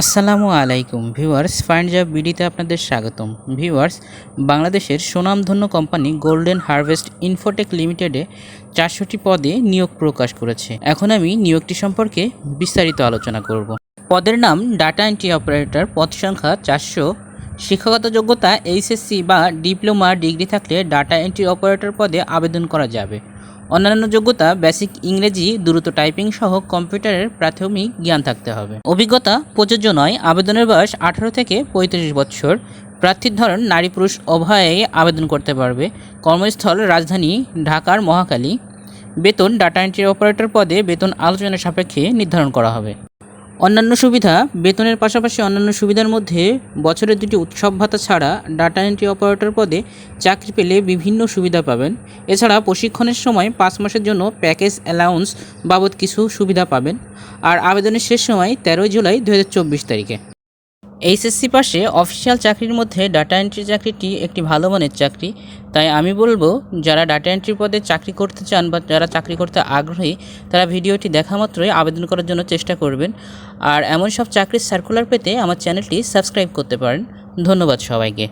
আসসালামু আলাইকুম viewers, find job বিডিতে আপনাদের স্বাগতম। ভিউয়ার্স, বাংলাদেশের সুনামধন্য কোম্পানি গোল্ডেন হারভেস্ট ইনফোটেক লিমিটেডে চারশোটি পদে নিয়োগ প্রকাশ করেছে। এখন আমি নিয়োগটি সম্পর্কে বিস্তারিত আলোচনা করব। পদের নাম ডাটা এন্ট্রি অপারেটর, পদ সংখ্যা চারশো শিক্ষাগত যোগ্যতা এইচএসসি বা ডিপ্লোমা ডিগ্রি থাকলে ডাটা এন্ট্রি অপারেটর পদে আবেদন করা যাবে। অন্যান্য যোগ্যতা, বেসিক ইংরেজি, দ্রুত টাইপিং সহ কম্পিউটারের প্রাথমিক জ্ঞান থাকতে হবে। অভিজ্ঞতা, প্রযোজ্য নয়, আবেদনের বয়স আঠারো থেকে পঁয়ত্রিশ বছর। প্রার্থীর ধরন, নারী পুরুষ উভয়েই আবেদন করতে পারবে। কর্মস্থল, রাজধানী, ঢাকার মহাকালী বেতন, ডাটা এন্ট্রি অপারেটর পদে বেতন আলোচনা সাপেক্ষে নির্ধারণ করা হবে। অন্যান্য সুবিধা, বেতনের পাশাপাশি অন্যান্য সুবিধার মধ্যে বছরের দুটি উৎসব ভাতা ছাড়া ডাটা এন্ট্রি অপারেটর পদে চাকরি পেলে বিভিন্ন সুবিধা পাবেন। এছাড়া প্রশিক্ষণের সময় পাঁচ মাসের জন্য প্যাকেজ অ্যালাউন্স বাবদ কিছু সুবিধা পাবেন। আর আবেদনের শেষ সময় তেরোই জুলাই দু হাজার চব্বিশ তারিখে। এইচএসসি পাশে অফিসিয়াল চাকরির মধ্যে ডাটা এন্ট্রি চাকরিটি একটি ভালো মানের চাকরি। তাই আমি বলব, যারা ডাটা এন্ট্রি পদে চাকরি করতে চান বা যারা চাকরি করতে আগ্রহী, তারা ভিডিওটি দেখা মাত্রই আবেদন করার জন্য চেষ্টা করবেন। আর এমন সব চাকরির সার্কুলার পেতে আমার চ্যানেলটি সাবস্ক্রাইব করতে পারেন। ধন্যবাদ সবাইকে।